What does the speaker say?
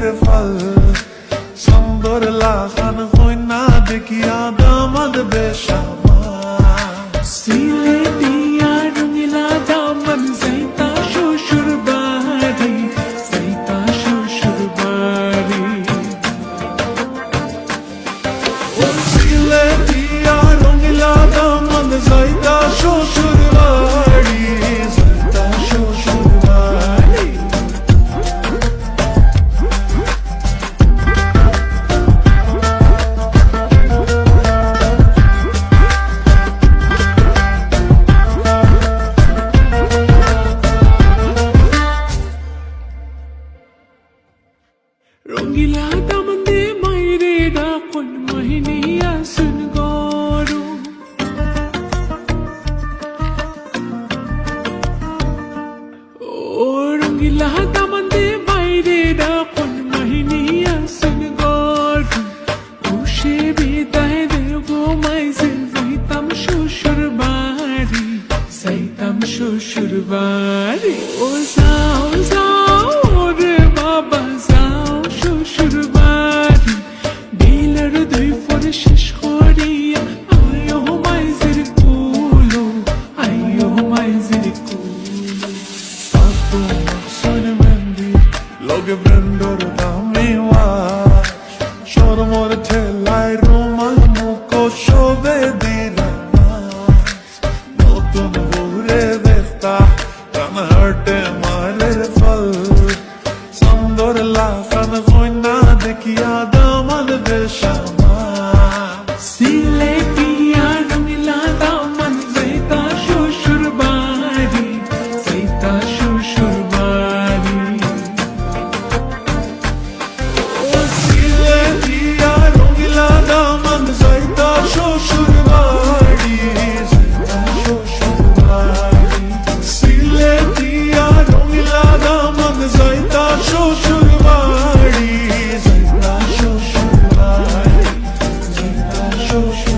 মারের ফল। সুন্দর লাখান হই না দেখিয়া দামাদ বেশামা রঙিলা দামন দে মাইরে ডাকন মাহিনিয়া সুন গরু। ও রঙিলা দামন দে মাইরে ডাকন মাহিনিয়া সুন গরু। খুশি বিদায় দে গো মাইজে যাইতাম শ্বশুর বাড়ি যাইতাম শ্বশুর বাড়ি ও দুই ফোর শেষ করিয়া আয়ো মাইজের কুলো আয়ো মাইজের কুলো marer fal Sandor lakhan hoina dekhiya show, show.